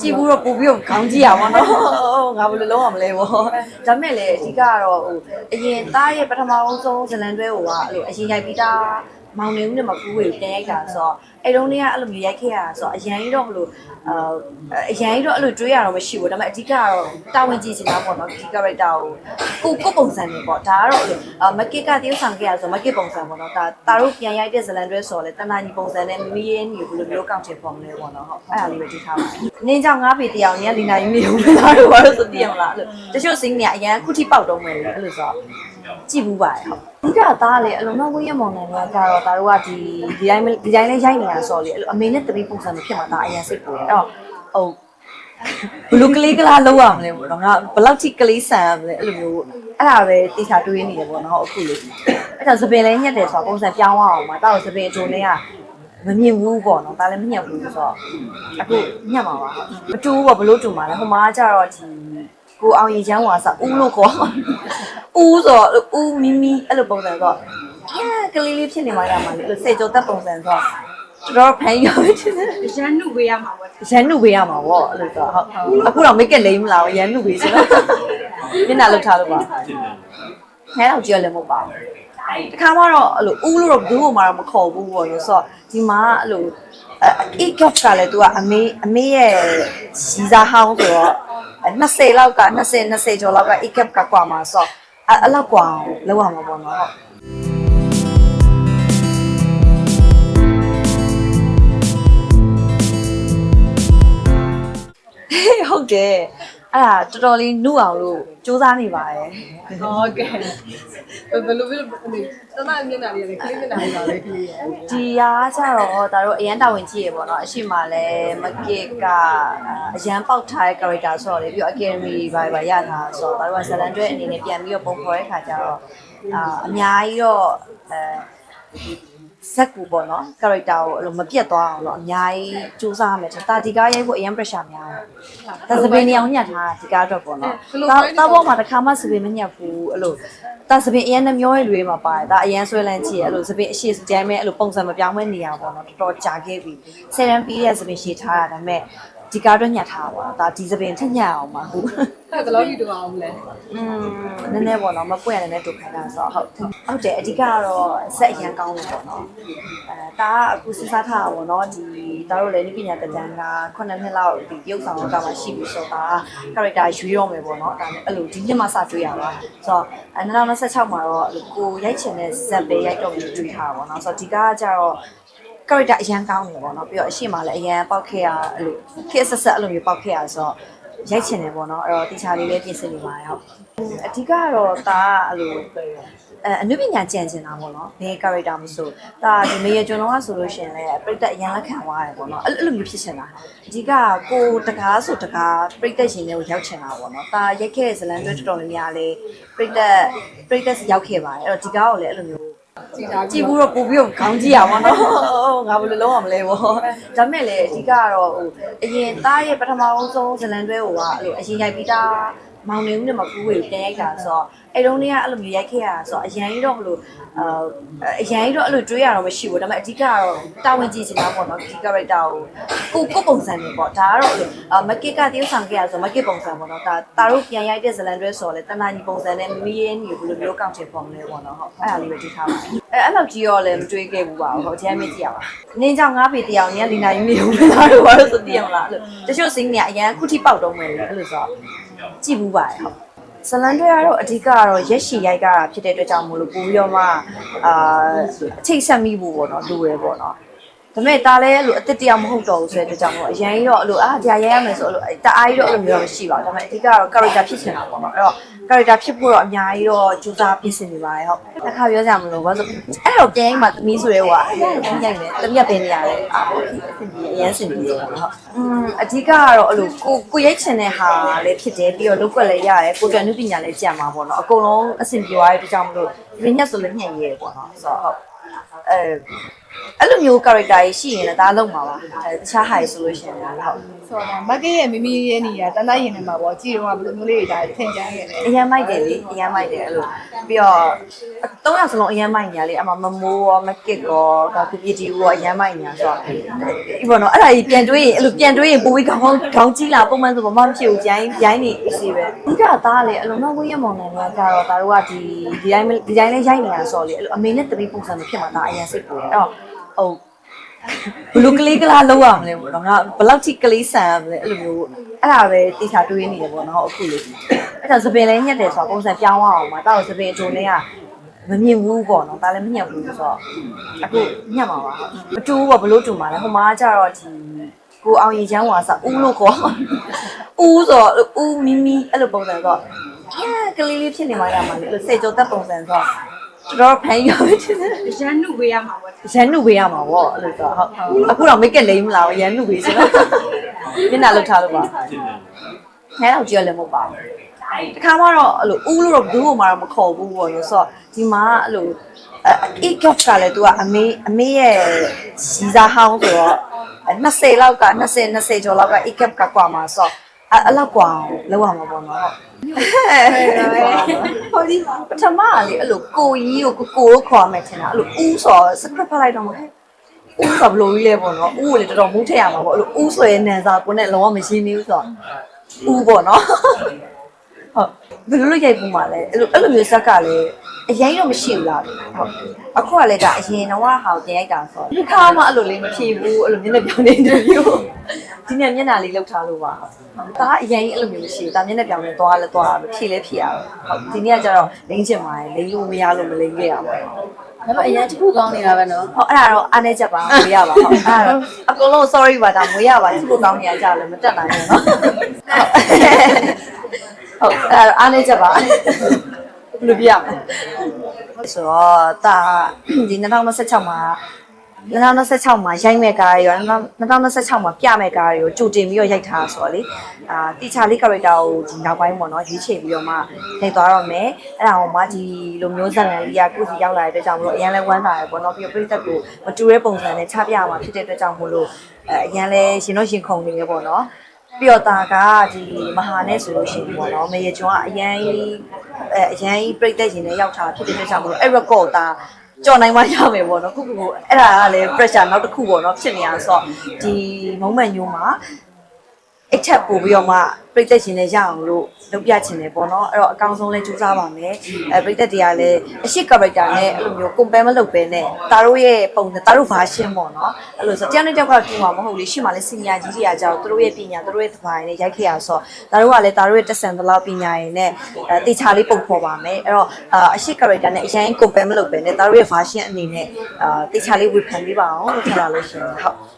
ကြည့်ဘူးတော့ပို့ပြီးတော့ခေါင်းကြည့်ရပါတော့ငါဘယ်လိုလုပ်အောင်မလဲပေါ့ဒါမဲ့လေအဓိကကတော့ဟိုအရင်သားရဲ့ပထမဆုံးဇလန်တွဲဟိုကအဲ့လိုအရင်ရိုက်ပြီးသား မောင်နေဦးနဲ့မကူဝေကိုတင်ရိုက်တာဆိုတော့အဲ့တုန်းကအဲ့လိုမျိုးရိုက်ခဲ့ရတာဆိုတော့အရင်ကြီးတော့ဘလို့အာအရင်ကြီးတော့အဲ့လိုတွေးရတော့မရှိဘူးဒါပေမဲ့အဓိကကတော့တာဝန်ကြည့်ချင်တာပေါ့နော်ဒီ character ကိုကိုကိုပုံစံနေပေါ့ဒါကတော့အဲ့လိုမက်ကစ်ကတယောက်ဆောင်ခဲ့ရဆိုမက်ကစ်ပုံစံပေါ့နော်ဒါတာတို့ပြန်ရိုက်တဲ့ဇလန်တွဲဆိုတော့လေတနာညီပုံစံနဲ့မီးရင်းညီဘယ်လိုမျိုးကောက်ချင်ပုံလဲပေါ့နော်ဟုတ်အဲ့ဒါလေးပဲကြည့်ထားပါနင်းကြောင့်ငါးပေတယောက်ညလီနာယူနေဦးမလားတို့ဘာလို့ဆိုသိရမလားအဲ့လိုတချို့စင်းနေအရန်ခုထိပေါက်တော့မယ်လေအဲ့လိုဆိုတော့ ကြည့်ဘူးပါတယ်ဟုတ်အဓိကသားလေအလုံးမဝင်းရမောင်နယ်တွေကကတော့ဒါတို့ကဒီဒီတိုင်းဒီတိုင်းလေးရိုက်နေတာဆိုတော့လေအဲ့လိုအမေနဲ့တပီးပုံစံမဖြစ်မှာဒါအရင်စိတ်ပူတယ်အဲ့တော့ဟုတ်ဘလူကလေးကလားလောက်ရမလဲပေါ့နော်ငါဘလောက်ထိကလေးဆန်ရမလဲအဲ့လိုမျိုးအဲ့ဒါပဲတိကျတွေးနေတယ်ပေါ့နော်အခုလေအဲ့ဒါသပင်လေးညက်တယ်ဆိုတော့ပုံစံပြောင်းအောင်မှာတောက်သပင်အထုံလေးကမမြင်ဘူးပေါ့နော်ဒါလည်းမညက်ဘူးဆိုတော့အခုညက်မှာပါမတူဘူးပေါ့ဘလို့တူမှာလဲဟိုမှာကျတော့ဒီ ကိုအောင်ရီချမ်းဝါစားဦးလို့ခေါ်ဦးဆိုတော့ဦးမီမီအဲ့လိုပုံစံဆိုတော့အဲကလေးလေးဖြစ်နေမှရမှာလေအဲ့လိုစေကြောတက်ပုံစံဆိုတော့တော်တော်ဖန်ရောတယ်ရန်နုပေးရမှာပေါ့ရန်နုပေးရမှာပေါ့အဲ့လိုဆိုဟုတ်အခုတော့မိတ်ကလိမ့်မလားရန်နုပေးဆိုတော့မျက်နှာလှုပ်ထားလို့ပါခဲတော့ကြည့်ရလည်းမဟုတ်ပါဘူးတခါမှတော့အဲ့လိုဦးလို့တော့ဘယ်သူမှတော့မခေါ်ဘူးပေါ့လို့ဆိုတော့ဒီမှာအဲ့လိုအေကပ်ကလည်း तू ကအမေအမေရဲ့စီစားဟောင်းဆိုတော့ 20လောက်က20 20ကျော်လောက်ကအေကပ်ကကွာမှာဆိုတော့အဲ့လောက်ကွာလောက်ရမှာပေါ့နော်ဟုတ်ဟုတ်တယ် အဲ့ဒါတော်တော်လေးနှုတ်အောင်လို့စူးစမ်းနေပါတယ်ဟုတ်ကဲ့ဘယ်လိုဘယ်လိုဒီတမမျက်နှာလေးလေခလေးမျက်နှာလေးပါလေခလေးရဒီရာကျတော့ဒါတို့အရန်တာဝန်ကြီးရေပေါ့နော်အရှိမလဲမကစ်ကအရန်ပေါက်ထားတဲ့ character ဆိုတော့လေပြီးတော့ academy ဘာဘာရထားဆိုတော့ဒါတို့ကဇလန်တွဲအနေနဲ့ပြန်ပြီးတော့ပုံဖော်တဲ့ခါကျတော့အာအများကြီးတော့အဲ ဇက်ကူပေါ့နော် character ကိုအဲ့လိုမပြတ်သွားအောင်တော့အများကြီးစူးစမ်းရမယ်ဒါဒီကားရိုက်ဖို့အရန် pressure များတယ်ဒါစပင်းနေအောင်ညှက်ထားဒီကားအတွက်ပေါ့နော်ဒါတော့ဘောမှာတစ်ခါမှစပင်းမညှက်ဘူးအဲ့လိုဒါစပင်းအရန်နှမျောရဲ့လွေးမှာပါတယ်ဒါအရန်ဆွဲလန်းချီရဲ့အဲ့လိုစပင်းအရှိစကြိုင်းမဲ့အဲ့လိုပုံစံမပြောင်းမဲ့နေရပေါ့နော်တော်တော်ကြာခဲ့ပြီဆယ်တန်းပြီးတဲ့စပင်းရှည်ထားတာဒါပေမဲ့ ဒီကားအတွက်ညှက်ထားပါဒါဒီစပင်းထက်ညှက်အောင်ပါဟုတ်အဲ့ဒါတော့ယူတော့အောင်လဲอืมနည်းနည်းပေါ့နော်မပွင့်ရလည်းတူခိုင်းတာဆိုတော့ဟုတ်ဟုတ်တယ်အဓိကကတော့ဆက်အရန်ကောင်းလို့ပေါ့နော်အဲဒါကအခုစဉ်းစားထားတာပေါ့နော်ဒီဒါတို့လည်းနိပညာတကြံက9နှစ်လောက်ဒီရုပ်ဆောင်တော့ကမှရှိပြီဆိုတော့ character ရွေးတော့မယ်ပေါ့နော်ဒါလည်းအဲ့လိုဒီနှစ်မှစတွေ့ရပါဆိုတော့အဲ2026မှာတော့အဲ့လိုကိုရိုက်ချင်တဲ့ဇက်ပဲရိုက်တော့ပြီးတွေ့ထားတာပေါ့နော်ဆိုတော့ဒီကကြတော့ character အရန်ကောင်းနေပေါ့နော်ပြီးတော့အရှိမလည်းအရန်ပေါက်ခဲ့ရအဲ့လိုခက်ဆက်ဆက်အဲ့လိုမျိုးပေါက်ခဲ့ရဆိုတော့ရိုက်ချင်တယ်ပေါ့နော်အဲ့တော့တီချာလေးလည်းပြင်ဆင်နေပါတယ်ဟုတ်အဓိကတော့ဒါကအဲ့လိုအဲအနုပညာကြံကျင်တာပေါ့နော်ဘယ် character မဆိုဒါဒီမေရကျွန်တော်ကဆိုလို့ရှိရင်လည်းပြိတ္တအရန်လက်ခံသွားတယ်ပေါ့နော်အဲ့အဲ့လိုမျိုးဖြစ်ချင်တာအဓိကကိုတကားဆိုတကားပြိတ္တရှင်တွေကိုရောက်ချင်တာပေါ့နော်ဒါရိုက်ခဲ့တဲ့ဇလန်တွဲတော်တော်များများလေးပြိတ္တပြိတ္တရောက်ခဲ့ပါတယ်အဲ့တော့ဒီကားကိုလည်းအဲ့လိုမျိုး ကြည့်တာကြည့်ဘူးတော့ပို့ပြီးတော့ခေါင်းကြည့်ရပါတော့ငါဘယ်လိုလုပ်အောင်မလဲပေါ့ဒါမဲ့လေအဓိကကတော့ဟိုအရင်သားရဲ့ပထမဆုံးဇလန်တွဲဟိုကအဲ့လိုအရင်ရိုက်ပြီးသား မောင်နေဦးနဲ့မကူဝေကိုတင်ရိုက်တာဆိုတော့အဲ့တုန်းကအဲ့လိုမျိုးရိုက်ခဲ့ရတာဆိုတော့အရင်ကြီးတော့ဘလို့အာအရင်ကြီးတော့အဲ့လိုတွေးရတော့မရှိဘူးဒါပေမဲ့အဓိကကတော့တာဝန်ကြည့်ချင်တာပေါ့နော်ဒီ character ကိုကိုကိုပုံစံနေပေါ့ဒါကတော့အဲ့လိုမက်ကစ်ကတယောက်ဆောင်ခဲ့ရဆိုမက်ကစ်ပုံစံပေါ့နော်ဒါတာတို့ပြန်ရိုက်တဲ့ဇလန်တွဲဆိုတော့လေတနာညီပုံစံနဲ့မီးရင်းညီဘယ်လိုမျိုးကောက်ချင်ပုံလဲပေါ့နော်ဟုတ်အဲ့ဒါလေးပဲကြည့်ထားပါအဲအဲ့လောက်ကြီးရောလည်းမတွေးခဲ့ဘူးပါဘူးဟုတ်အချမ်းမကြည့်ရပါနင်းကြောင့်ငါးပေတယောက်ညလီနာယူနေဦးမလားတို့ဘာလို့ဆိုသိရမလားအဲ့လိုတချို့စင်းနေအရန်ခုထိပေါက်တော့မယ်လေအဲ့လိုဆိုတော့ ကြည့်ဘူးပါတယ်ဟုတ်ဇလန်တွေကတော့အဓိကကတော့ရက်ရှည်ရိုက်ကြတာဖြစ်တဲ့အတွက်ကြောင့်မို့လို့ပိုပြီးတော့မှအာအချိတ်ဆက်မိဖို့ပေါ့နော်လူရယ်ပေါ့နော် ဒါပေမဲ့ဒါလည်းအဲ့လိုအစ်စ်တယောက်မဟုတ်တော့ဘူးဆိုတဲ့အတွက်ကြောင့်မို့အရင်ကြီးတော့အဲ့လိုအာကြာရိုက်ရမယ်ဆိုအဲ့လိုတအားကြီးတော့အဲ့လိုမျိုးတော့မရှိပါဘူးဒါပေမဲ့အဓိကတော့ character ဖြစ်ချင်တာပေါ့နော်အဲ့တော့ character ဖြစ်ဖို့တော့အများကြီးတော့ကြိုးစားပြင်ဆင်နေပါတယ်ဟုတ်တစ်ခါပြောကြမလို့ဘာလို့အဲ့တော့ပြန်မှသမီးဆိုရဲဟိုကရိုက်မယ်သမီးကပင်နေရတယ်အာဟုတ်အရင်စင်ပြီးဆိုတာဟုတ်อืมအဓိကကတော့အဲ့လိုကိုကိုရိုက်ချင်တဲ့ဟာလည်းဖြစ်တယ်ပြီးတော့လုတ်ကွက်လည်းရတယ်ကိုတော်နုပညာလည်းကြံမှာပေါ့နော်အကုန်လုံးအဆင်ပြေသွားတဲ့အတွက်ကြောင့်မလို့ရင်းညက်ဆိုလည်းညှက်ရဲပေါ့နော်ဆိုတော့ဟုတ်အဲ အဲ့လိုမျိုး character ကြီးရှိရင်လည်းဒါလုံးမှာပါအဲတခြားဟာဆိုလို့ရှိရင်လည်းဟုတ်ဆိုတော့မက်ကရဲ့မိမိရဲ့နေရာတန်းတန်းရင်ထဲမှာပေါ့ကြည့်တော့ဘယ်လိုမျိုးလေးတွေဒါထင်ကြခဲ့လဲအရန်မိုက်တယ်လေအရန်မိုက်တယ်အဲ့လိုပြီးတော့သုံးယောက်စလုံးအရန်မိုက်ညာလေအမမမိုးရောမကစ်ရောဒါကူပီတီရောအရန်မိုက်ညာဆိုတော့ဒီဘောနော်အဲ့ဒါကြီးပြန်တွေးရင်အဲ့လိုပြန်တွေးရင်ပိုပြီးခေါင်းခေါင်းကြီးလာပုံမှန်ဆိုဘာမှမဖြစ်ဘူးရိုင်းရိုင်းနေအစီပဲအဓိကသားလေအဲ့လိုနောက်ဝေးရမောင်နေမှာကြတော့ဒါတို့ကဒီဒီတိုင်းဒီတိုင်းလေးရိုက်နေတာဆိုတော့လေအဲ့လိုအမေနဲ့တပီးပုံစံမျိုးဖြစ်မှာဒါအရန်စိတ်ပူတယ်အဲ့တော့ ဟုတ်ဘလူးကလေးကလားလောက်ရမလဲပေါ့နော်ငါဘယ်လောက်ထိကလေးဆန်ရမလဲအဲ့လိုမျိုးအဲ့ဒါပဲတေချာတွေးနေတယ်ပေါ့နော်အခုလေအဲ့ဒါသပင်လေးညက်တယ်ဆိုတော့ပုံစံပြောင်းအောင်မှာတောက်သပင်အကျိုးလေးကမမြင်ဘူးပေါ့နော်ဒါလည်းမညက်ဘူးဆိုတော့အခုညက်မှာပါမတူဘူးပေါ့ဘလို့တူမှာလဲဟိုမှာကျတော့ဒီကိုအောင်ရင်ချမ်းဝါစဦးလို့ခေါ်ဦးဆိုတော့ဦးမီမီအဲ့လိုပုံစံဆိုတော့အဲကလေးလေးဖြစ်နေမှရမှာလေအဲ့လိုစိတ်ကြုံသက်ပုံစံဆိုတော့ တော်တော်ဖန်ရပဲဖြစ်တယ်ရန်နုပေးရမှာပေါ့ရန်နုပေးရမှာပေါ့အဲ့လိုဆိုဟုတ်အခုတော့မိတ်ကလိမ့်မလားရန်နုပေးစတော့မျက်နှာလောက်ထားလို့ပါခဲတော့ကြည့်ရလည်းမဟုတ်ပါဘူးတခါမှတော့အဲ့လိုဦးလို့တော့ဘူးမှတော့မခေါ်ဘူးပေါ့ရောဆိုတော့ဒီမှာအဲ့လိုအ e cup ကလည်း तू ကအမေအမေရဲ့စီစာဟောင်းဆိုတော့20လောက်က20 20ကျော်လောက်က e cup ကကွာမှာဆိုတော့ အဲ့လောက်ကွာလောက်ရမှာပေါ့နော်ဟုတ်ဒီပထမကလေအဲ့လိုကိုကြီးကိုကိုကိုခေါ်မယ်ထင်တာအဲ့လိုဦးဆိုစခရစ်ဖတ်လိုက်တော့မဟဲ့ဦးဆိုဘလို့ကြီးလဲပေါ့နော်ဦးကိုလေတော်တော်မူးထည့်ရမှာပေါ့အဲ့လိုဦးဆိုရဲ့နန်စာကိုနဲ့လုံးဝမရှိနေဘူးဆိုတော့ဦးပေါ့နော်ဟုတ် ဘယ်လိုလုပ်ရိုက်ပုံမှာလဲအဲ့လိုအဲ့လိုမျိုးဇက်ကလည်းအရင်တော့မရှိဘူးလားဟုတ်အခုကလည်းဒါအရင်တော့ဟာကိုပြန်ရိုက်တာဆိုတော့ဒီခါမှအဲ့လိုလေးမဖြစ်ဘူးအဲ့လိုမျက်နှာပြောင်းနေတယ်မျိုးဒီနေ့မျက်နှာလေးလောက်ထားလို့ပါဟုတ်ဒါအရင်အဲ့လိုမျိုးမရှိဘူးဒါမျက်နှာပြောင်းနေသွားလဲသွားမဖြစ်လဲဖြစ်ရတော့ဟုတ်ဒီနေ့ကကျတော့လိမ့်ချင်ပါတယ်လိမ့်လို့မရလို့မလိမ့်ခဲ့ရပါဘူးဒါပေမဲ့အရင်တစ်ခုကောင်းနေတာပဲနော်ဟုတ်အဲ့ဒါတော့အားနေချက်ပါမွေးရပါဟုတ်အဲ့ဒါတော့အကုန်လုံး sorry ပါဒါမွေးရပါတစ်ခုကောင်းနေတာကြာလည်းမတက်နိုင်ဘူးနော် ဟုတ်အဲ့ဒါတော့အားနေချက်ပါဘယ်လိုပြရမလဲဆိုတော့ဒါဒီ2026မှာ2026မှာရိုက်မဲ့ကားရော2026မှာပြမဲ့ကားရောကြိုတင်ပြီးတော့ရိုက်ထားဆိုတော့လေအာတီချာလေး character ကိုဒီနောက်ပိုင်းပေါ့နော်ရွေးချယ်ပြီးတော့မှထိုက်သွားတော့မယ်အဲ့ဒါဟိုမှဒီလိုမျိုးဇာတ်လမ်းလေးကကိုစီရောက်လာတဲ့အတွက်ကြောင့်မလို့အရင်လဲဝမ်းသာရပေါ့နော်ပြီးတော့ပြိသက်ကိုမတူတဲ့ပုံစံနဲ့ချပြရမှာဖြစ်တဲ့အတွက်ကြောင့်မလို့အဲအရင်လဲရှင်တော့ရှင်ခုန်နေရပေါ့နော် ပြီးတော့တာကဒီမဟာနဲ့ဆိုလို့ရှိရင်ပေါ့နော်မေရကျွန်းကအရန်ကြီးအဲအရန်ကြီးပြိသက်ရှင်နဲ့ရောက်တာဖြစ်တဲ့အတွက်ကြောင့်မလို့အဲ့ record တာကြော်နိုင်မှရမယ်ပေါ့နော်ခုခုအဲ့ဒါကလည်း pressure နောက်တစ်ခုပေါ့နော်ဖြစ်နေအောင်ဆိုတော့ဒီ moment ညို့မှာ အချက်ပို့ပြီးတော့မှပြိသက်ရှင်နဲ့ရအောင်လို့လုပ်ပြချင်တယ်ပေါ့နော်အဲ့တော့အကောင်းဆုံးလဲစူးစမ်းပါမယ်အဲပြိသက်တွေကလည်းအရှိ character နဲ့အဲ့လိုမျိုး compare မလုပ်ဘဲနဲ့တာတို့ရဲ့ပုံစံတာတို့ version ပေါ့နော်အဲ့လိုဆိုတယောက်နဲ့တယောက်ကတူမှာမဟုတ်လေရှေ့မှာလည်း senior ကြီးတွေကကြောက်သူတို့ရဲ့ပညာသူတို့ရဲ့သဘာဝနဲ့ရိုက်ခဲ့ရဆိုတော့တာတို့ကလည်းတာတို့ရဲ့တက်ဆန်သလောက်ပညာရည်နဲ့အဲတေချာလေးပုံဖော်ပါမယ်အဲ့တော့အာအရှိ character နဲ့အရင် compare မလုပ်ဘဲနဲ့တာတို့ရဲ့ version အနေနဲ့အာတေချာလေးဝေဖန်ပေးပါအောင်လို့ထင်လာလို့ရှိရင်ဟုတ်